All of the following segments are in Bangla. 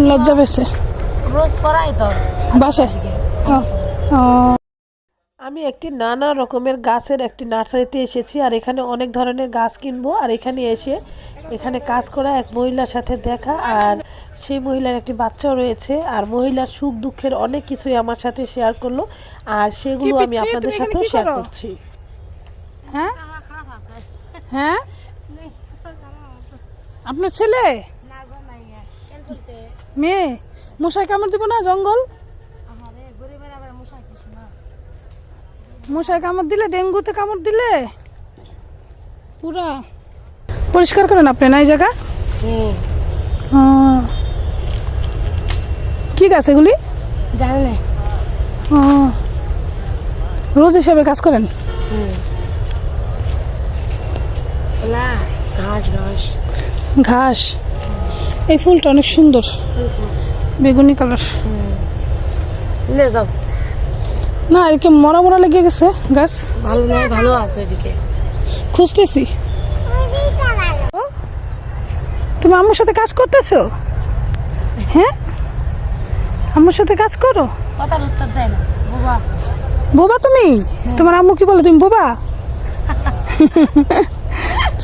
লজ্জা পেয়েছে। রোজ পড়াই তো। বাসায়। আমি একটি নানা রকমের গাছের একটি নার্সারিতে এসেছি আর এখানে অনেক ধরনের গাছ কিনবো আর এখানে এসে এখানে কাজ করা এক মহিলার সাথে দেখা আর সেই মহিলার একটি বাচ্চাও রয়েছে আর মহিলার সুখ দুঃখের অনেক কিছুই আমার সাথে শেয়ার করল আর সেগুলো আমি আপনাদের সাথেও শেয়ার করছি। হ্যাঁ? হ্যাঁ? আপনার ছেলে? মেয়ে মশাই কামড় দিব না জঙ্গল? মশাই কামড় দিলে ডেঙ্গুতে কামড় দিলে? পুরা। পরিষ্কার করেন আপনি না এই জায়গা। কি গাছ এগুলি? জানি না ও। রোজ হিসাবে কাজ করেন? ঘাস ঘাস। ঘাস? এই ফুলটা অনেক সুন্দর। বেগুনি কালার। লে যাও। না একে মরা মরা লেগে গেছে গাছ। ভালো নয় ভালো আছে ওইদিকে খুঁজতেছি। তুমি আম্মুর সাথে কাজ করতেছো? হ্যাঁ? আম্মুর সাথে কাজ করো? কথা উত্তর দেয় না বাবা। বোবা তুমি? তোমার আম্মু কি বলে তুমি বোবা?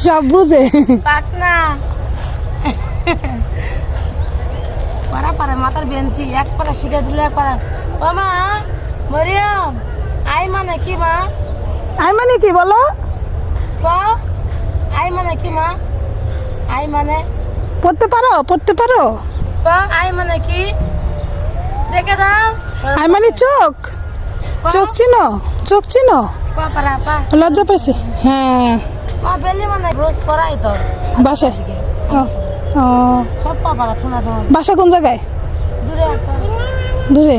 সব বুঝে। না। পারা পারে মাথার বেঞ্চি এক পারা শিখে দিলে এক পারা ও মা মরিয়ম আই মানে কি মা? আই মানে কি বলো? ক আই মানে কি মা? আই মানে? পড়তে পারো পড়তে পারো। ক আই মানে কি? দেখে দাও। আই মানে চোখ। চোখ চিনো চোখ চিনো। লজ্জা পেয়েছি হ্যাঁ। বেলি মানে রোজ পড়াই তো। বাসায়। বাসা কোন জায়গায়? দূরে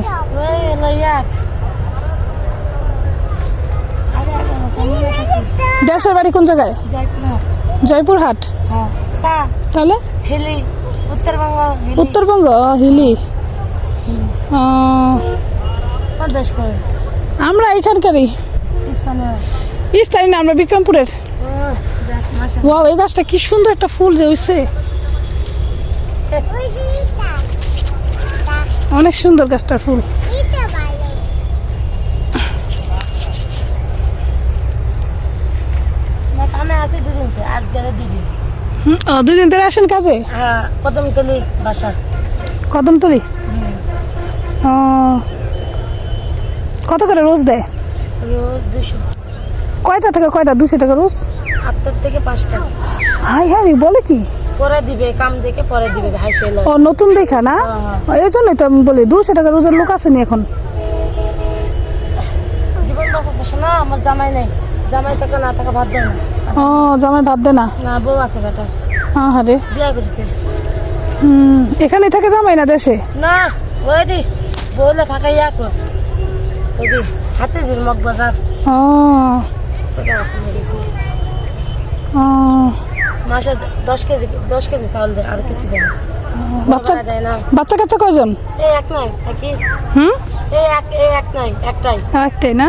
দেশের বাড়ি কোন জায়গায়? জয়পুরহাট। হ্যাঁ। তাহলে? হিলি উত্তরবঙ্গ হিলি। উত্তরবঙ্গ আমরা এখানকারই স্থানীয়। আমরা বিক্রমপুরের। ও ওয়াও এই গাছটা কি সুন্দর একটা ফুল যে হইছে। অনেক সুন্দর গাছটার ফুল। ও দুদিন ধরে আসেন কাজে? হ্যাঁ কদমতলি বাসা। কদমতলি? ও কত করে রোজ দেয়? রোজ দুশো। কয়টা থেকে কয়টা? দুশো টাকা রোজ? আটটার থেকে পাঁচটা। হাই হাই বলে কি? পরে দিবে কাম দেখে পরে দিবে ভাই সে ও নতুন দেখা না? হ্যাঁ, এই জন্যই তো আমি বলি দুশো টাকা রোজের লোক আছে নি এখন? জীবন বাঁচাতে শোনা আমার জামাই নেই। জামাই থাকা না থাকা ভাত দেয় না। ও জামাই ভাত না? না বউ আছে হ্যাঁ হ্যাঁ রে। বিয়া করেছে। হুম এখানে থেকে জামাই না দেশে? না ওই দি বউলে থাকা ইয়া কর ওই দি হাতে মগ বাজার ও। ও। মাসে দশ কেজি দশ কেজি চাউল দেয় আর কিছু দেয় বাচ্চা কাচ্চা কয়জন? এই এক নাই একই। হুম? এই এক এই এক নাই একটাই। একটাই না?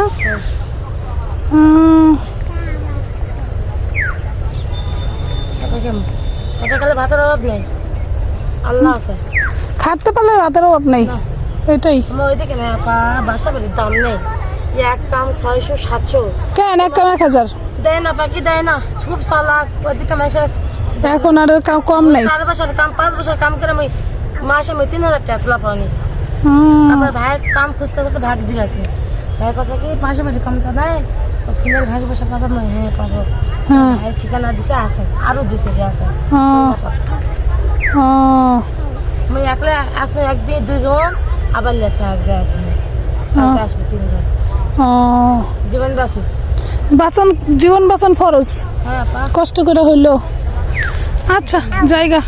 গেলে ভাতের অভাব নেই। আল্লাহ আছে। খাটতে পারলে রাতের অভাব নেই। এটাই। আমার ওইদিকে না বাসা বাড়ির দাম নেই। এক কাম ছয়শো সাতশো। কেন এক কাম এক হাজার? দেয় না বাকি দেয় না। খুব সালাক ওইদিকে মাসে এখন আর কাম- কম নেই। চার বছর কাম পাঁচ বছর কাম করে আমি মাসে আমি তিন হাজার টাকা তোলা পাওনি। আমার ভাই কাম খুঁজতে খুঁজতে ভাগ জিজ্ঞাসে ভাই কথা কি পাশে বাড়ি কাম তো দেয় ফুলের ঘাস বসে পাবো না হ্যাঁ পাবো। ভাই ঠিকানা দিছে আছে আরও দিছে যে আছে। আমি একলা আসে একদিন দুজন আবার লেসে আজকে আছে। আসবে তিনজন। জীবন বাসু বাঁচন জীবন বাসন ফরজ। হ্যাঁ কষ্ট করে হইল। আচ্ছা জায়গা।